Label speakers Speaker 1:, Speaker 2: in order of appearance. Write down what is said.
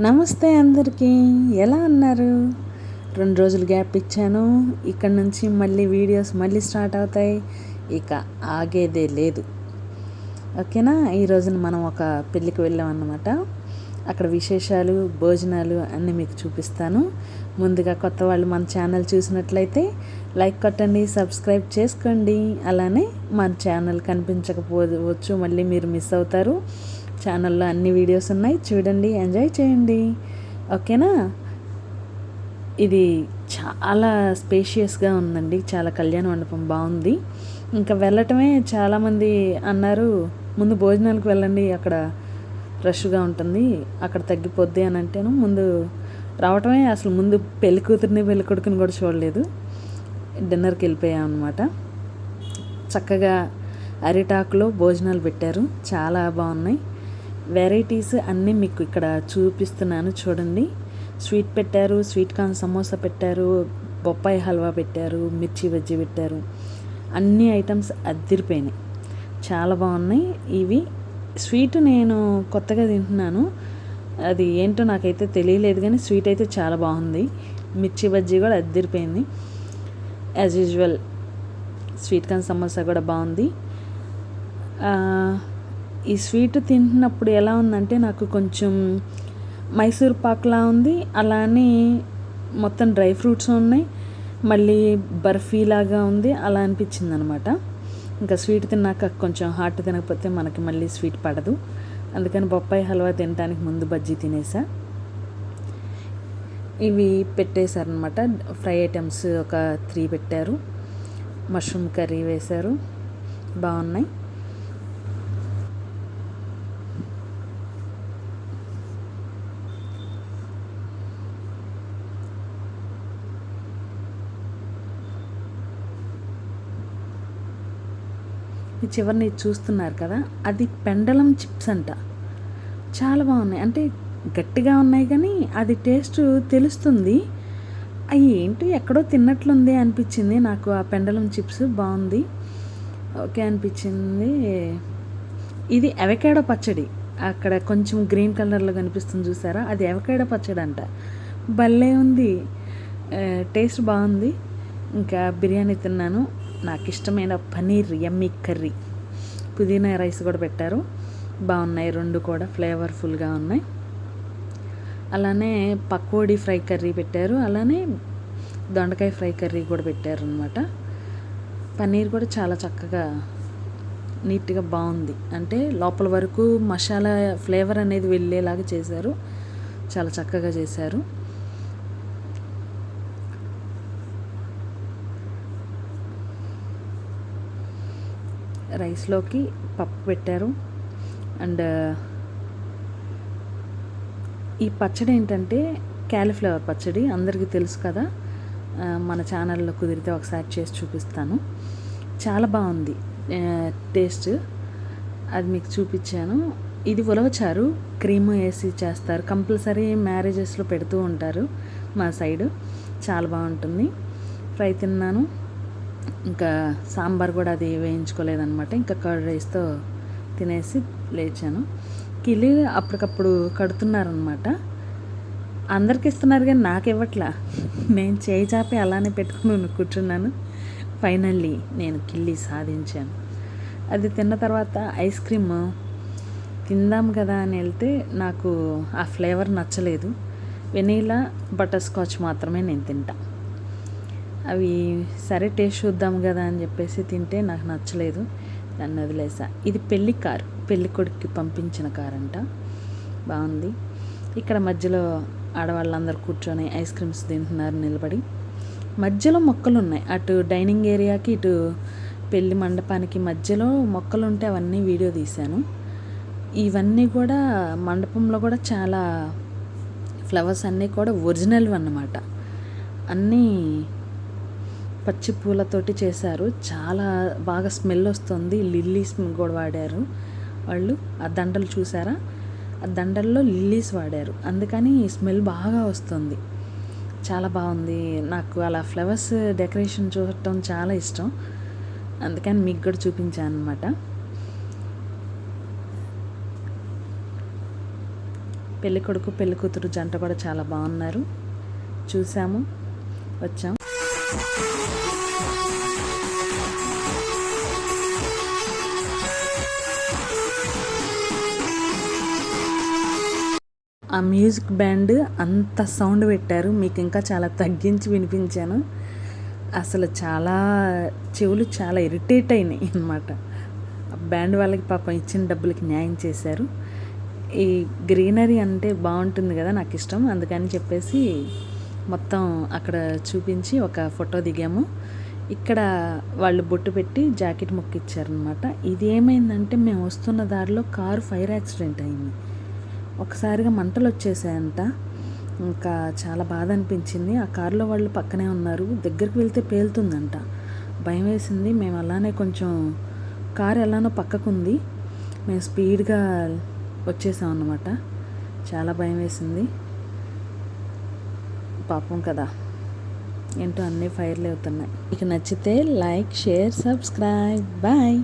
Speaker 1: నమస్తే అందరికీ ఎలా ఉన్నారు? రెండు రోజులు గ్యాప్ ఇచ్చాను. ఇక్కడ నుంచి మళ్ళీ వీడియోస్ మళ్ళీ స్టార్ట్ అవుతాయి. ఇక ఆగేదే లేదు. ఓకేనా? ఈ రోజున మనం ఒక పెళ్ళికి వెళ్ళాం అన్నమాట. అక్కడ విశేషాలు భోజనాలు అన్నీ మీకు చూపిస్తాను. ముందుగా కొత్త వాళ్ళు మన ఛానల్ చూసినట్లయితే లైక్ కొట్టండి సబ్స్క్రైబ్ చేసుకోండి. అలానే మన ఛానల్ కనిపించకపోవచ్చు మళ్ళీ మీరు మిస్ అవుతారు. ఛానల్లో అన్ని వీడియోస్ ఉన్నాయి. చూడండి ఎంజాయ్ చేయండి. ఓకేనా? ఇది చాలా స్పేషియస్గా ఉందండి. చాలా కళ్యాణ మండపం బాగుంది. ఇంకా వెళ్ళటమే చాలామంది అన్నారు ముందు భోజనాలకు వెళ్ళండి అక్కడ రష్గా ఉంటుంది అక్కడ తగ్గిపోద్ది అని అంటేను ముందు రావటమే అసలు ముందు పెళ్ళి కూతురిని పెళ్ళి కొడుకుని కూడా చూడలేదు. డిన్నర్కి వెళ్ళిపోయాం అనమాట చక్కగా అరిటాకులో భోజనాలు పెట్టారు. చాలా బాగున్నాయి. వెరైటీస్ అన్నీ మీకు ఇక్కడ చూపిస్తున్నాను చూడండి. స్వీట్ పెట్టారు స్వీట్ కార్న్ సమోసా పెట్టారు బొప్పాయి హల్వా పెట్టారు మిర్చి బజ్జీ పెట్టారు. అన్ని ఐటమ్స్ అద్దిరిపోయినాయి. చాలా బాగున్నాయి. ఇవి స్వీట్ నేను కొత్తగా తింటున్నాను. అది ఏంటో నాకైతే తెలియలేదు కానీ స్వీట్ అయితే చాలా బాగుంది. మిర్చి బజ్జీ కూడా అద్దిరిపోయింది. As usual sweet corn samosa కూడా బాగుంది. ఈ స్వీట్ తింటున్నప్పుడు ఎలా ఉందంటే నాకు కొంచెం మైసూర్ పాక్లా ఉంది. అలానే మొత్తం డ్రై ఫ్రూట్స్ ఉన్నాయి. మళ్ళీ బర్ఫీ లాగా ఉంది. అలా అనిపించింది అనమాట ఇంకా స్వీట్ తిన్నాక కొంచెం హాట్ తినకపోతే మనకి మళ్ళీ స్వీట్ పడదు. అందుకని బొప్పాయి హల్వా తినడానికి ముందు బజ్జీ తినేసా. ఇవి పెట్టేశారనమాట. ఫ్రై ఐటమ్స్ ఒక త్రీ పెట్టారు. మష్రూమ్ కర్రీ వేశారు. బాగున్నాయి. ఈ చివరిని చూస్తున్నారు కదా అది పెండలం చిప్స్ అంట. చాలా బాగున్నాయి. అంటే గట్టిగా ఉన్నాయి కానీ అది టేస్ట్ తెలుస్తుంది. అవి ఏంటి ఎక్కడో తిన్నట్లుంది అనిపించింది నాకు ఆ పెండలం చిప్స్. బాగుంది. ఓకే అనిపించింది. ఇది ఎవకాడో పచ్చడి. అక్కడ కొంచెం గ్రీన్ కలర్లో కనిపిస్తుంది చూసారా? అది ఎవకాడో పచ్చడి అంట. భలే ఉంది. టేస్ట్ బాగుంది. ఇంకా బిర్యానీ తిన్నాను. నాకు ఇష్టమైన పనీర్ ఎమ్మి కర్రీ. పుదీనా రైస్ కూడా పెట్టారు. బాగున్నాయి రెండు కూడా ఫ్లేవర్ఫుల్గా ఉన్నాయి. అలానే పకోడీ ఫ్రై కర్రీ పెట్టారు. అలానే దొండకాయ ఫ్రై కర్రీ కూడా పెట్టారు అనమాట పన్నీర్ కూడా చాలా చక్కగా నీట్గా బాగుంది. అంటే లోపల వరకు మసాలా ఫ్లేవర్ అనేది వెళ్ళేలాగా చేశారు. చాలా చక్కగా చేశారు. రైస్లోకి పప్పు పెట్టారు. అండ్ ఈ పచ్చడి ఏంటంటే క్యాలీఫ్లవర్ పచ్చడి అందరికీ తెలుసు కదా. మన ఛానల్లో కుదిరితే ఒకసారి చేసి చూపిస్తాను. చాలా బాగుంది టేస్ట్. అది మీకు చూపించాను. ఇది ఉలవచారు క్రీమ్ వేసి చేస్తారు. కంపల్సరీ మ్యారేజెస్లో పెడుతూ ఉంటారు మా సైడు. చాలా బాగుంటుంది. ఫ్రై తిన్నాను. ఇంకా సాంబార్ కూడా అది వేయించుకోలేదనమాట ఇంకా కర్డ్ రైస్తో తినేసి లేచాను. కిలి అప్పటికప్పుడు కడుతున్నారనమాట అందరికి ఇస్తున్నారు కానీ నాకు ఇవ్వట్లా. నేను చేయి చాపి అలానే పెట్టుకుని కూర్చున్నాను. ఫైనల్లీ నేను కిల్లి సాధించాను. అది తిన్న తర్వాత ఐస్ క్రీమ్ తిందాం కదా అని వెళ్తే నాకు ఆ ఫ్లేవర్ నచ్చలేదు. వెనీలా బటర్ స్కాచ్ మాత్రమే నేను తింటాను అవి సరే టేస్ట్ చూద్దాం కదా అని చెప్పేసి తింటే నాకు నచ్చలేదు. దాన్ని వదిలేసా. ఇది పెళ్ళి కారు. పెళ్ళి కొడుక్కి పంపించిన కారు అంట బాగుంది. ఇక్కడ మధ్యలో ఆడవాళ్ళందరూ కూర్చొని ఐస్ క్రీమ్స్ తింటున్నారు నిలబడి. మధ్యలో మొక్కలు ఉన్నాయి. అటు డైనింగ్ ఏరియాకి ఇటు పెళ్ళి మండపానికి మధ్యలో మొక్కలు ఉంటే అవన్నీ వీడియో తీశాను. ఇవన్నీ కూడా మండపంలో కూడా చాలా ఫ్లవర్స్ అన్నీ కూడా ఒరిజినల్ అన్నమాట. అన్నీ పచ్చి పూలతోటి చేశారు. చాలా బాగా స్మెల్ వస్తుంది. లిల్లీస్ కూడా వాడారు. వాళ్ళు ఆ దండలు చూసారా? ఆ దండల్లో లిల్లీస్ వాడారు. అందుకని స్మెల్ బాగా వస్తుంది. చాలా బాగుంది. నాకు అలా ఫ్లవర్స్ డెకరేషన్ చూడటం చాలా ఇష్టం. అందుకని మీకు కూడా చూపించాను అనమాట పెళ్ళికొడుకు కొడుకు కూతురు జంట కూడా చాలా బాగున్నారు. చూసాము. వచ్చాం. ఆ మ్యూజిక్ బ్యాండ్ అంత సౌండ్ పెట్టారు. మీకు ఇంకా చాలా తగ్గించి వినిపించాను. అసలు చాలా చెవులు చాలా ఇరిటేట్ అయినాయి అన్నమాట. బ్యాండ్ వాళ్ళకి పాపం ఇచ్చిన డబ్బులకి న్యాయం చేశారు. ఈ గ్రీనరీ అంటే బాగుంటుంది కదా నాకు ఇష్టం. అందుకని చెప్పేసి మొత్తం అక్కడ చూపించి ఒక ఫోటో దిగాము. ఇక్కడ వాళ్ళు బొట్టు పెట్టి జాకెట్ మొక్కిచ్చారనమాట ఇది ఏమైందంటే మేము వస్తున్న దారిలో కారు ఫైర్ యాక్సిడెంట్ అయింది. ఒకసారిగా మంటలు వచ్చేసాయంట. ఇంకా చాలా బాధ అనిపించింది. ఆ కారులో వాళ్ళు పక్కనే ఉన్నారు. దగ్గరికి వెళ్తే పేలుతుందంట. భయం వేసింది. మేము అలానే కొంచెం కారు ఎలానో పక్కకుంది. మేము స్పీడ్గా వచ్చేసాం అన్నమాట చాలా భయం వేసింది. పాపం కదా. ఏంటో అన్నీ ఫైర్లు అవుతున్నాయి. మీకు నచ్చితే లైక్ షేర్ సబ్స్క్రైబ్. బాయ్.